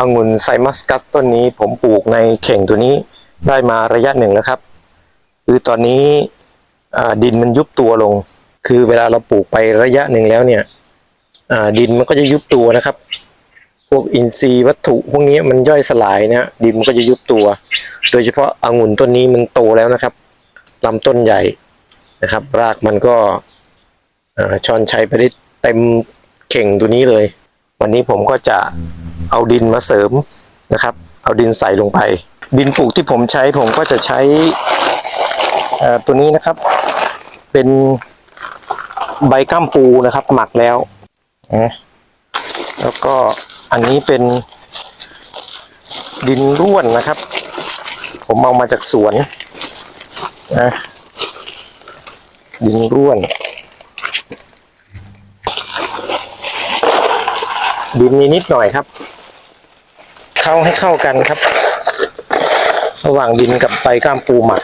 องุ่นไซมัสกัสต้นนี้ผมปลูกในเข่งตัวนี้ได้มาระยะหนึ่งแล้วครับ คือตอนนี้ดินมันยุบตัวลง คือเวลาเราปลูกไประยะหนึ่งแล้วเนี่ยดินมันก็จะยุบตัวนะครับ พวกอินทรีย์วัตถุพวกนี้มันย่อยสลายนะดินมันก็จะยุบตัว โดยเฉพาะองุ่นต้นนี้มันโตแล้วนะครับลำต้นใหญ่นะครับ รากมันก็ชอนชัยไปได้เต็มเข่งตัวนี้เลย วันนี้ผมก็จะ เอาดินมาเสริมนะครับ เอาดินใส่ลงไป ดินปลูกที่ผมใช้ผมก็จะใช้ตัวนี้นะครับ เป็นใบก้ามปูนะครับ หมักแล้วนะแล้วก็อันนี้เป็นดินร่วนนะครับ ผมเอามาจากสวนนะดินร่วน ดินมีนิดหน่อยครับ เขาให้เข้ากันครับ ระหว่างดินกับใบก้ามปูหมัก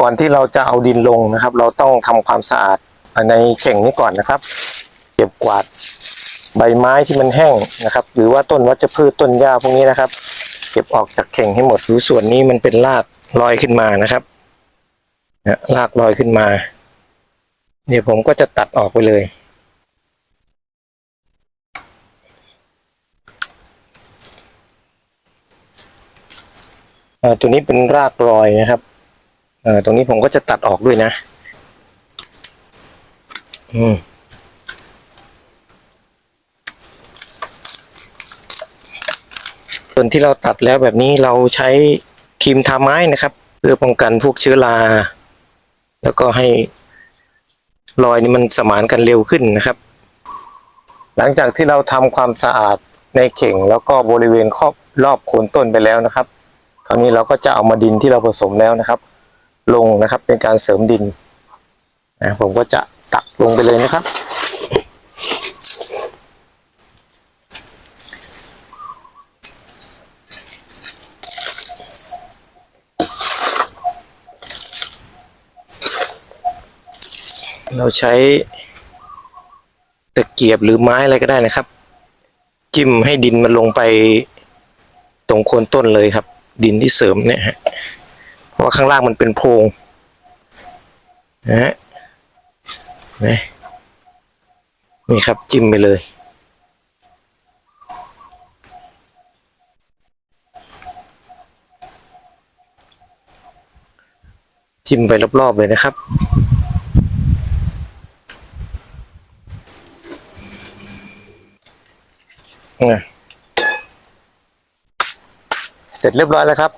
ก่อนที่เราจะเอาดินลงนะครับ เราต้องทำความสะอาดในเข่งนี้ก่อนนะครับ เก็บกวาดใบไม้ที่มันแห้งนะครับ หรือว่าต้นวัชพืชต้นหญ้าพวกนี้นะครับ เก็บออกจากเข่งให้หมดหรือส่วนนี้มันเป็นรากลอยขึ้นมานะครับรากลอยขึ้นมา เดี๋ยวผมก็จะตัดออกไปเลย เอ่อ ตัวนี้เป็นรากรอยนะครับตรงนี้ผมก็จะตัดออกด้วยนะ อืมส่วนที่เราตัดแล้วแบบนี้เราใช้ครีมทาไม้นะครับ เพื่อป้องกันพวกเชื้อราแล้วก็ให้รอยนี้มันสมานกันเร็วขึ้นนะครับ หลังจากที่เราทำความสะอาดในเข่งแล้วก็บริเวณครอบรอบโคนต้นไปแล้วนะครับ คราวนี้เราก็จะเอามาดินที่เราผสมแล้วนะครับ ลงนะครับเป็นการเสริมดินนะผมก็จะตักลงไปเลยนะครับ เราใช้ตะเกียบหรือไม้อะไรก็ได้นะครับ จิ้มให้ดินมันลงไปตรงโคนต้นเลยครับ ดินที่เสริมเนี่ยฮะเพราะว่าข้างล่างมันเป็นโพรงนะฮะนะนี่ครับจิ้มไปเลย จิ้มไปรอบๆเลยนะครับนะ ร็จเรียบร้อยแล้วครับ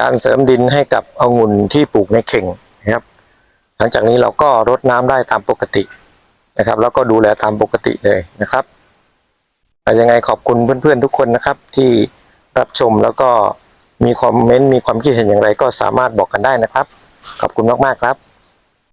การเสริมดินให้กับองุ่นที่ปลูกในเข่งนะครับ หลังจากนี้เราก็รดน้ำได้ตามปกตินะครับ แล้วก็ดูแลตามปกติเลยนะครับยังไงขอบคุณเพื่อนๆทุกคนนะครับ ที่รับชมแล้วก็มีคอมเมนต์มีความคิดเห็นอย่างไรก็สามารถบอกกันได้นะครับ ขอบคุณมากๆครับ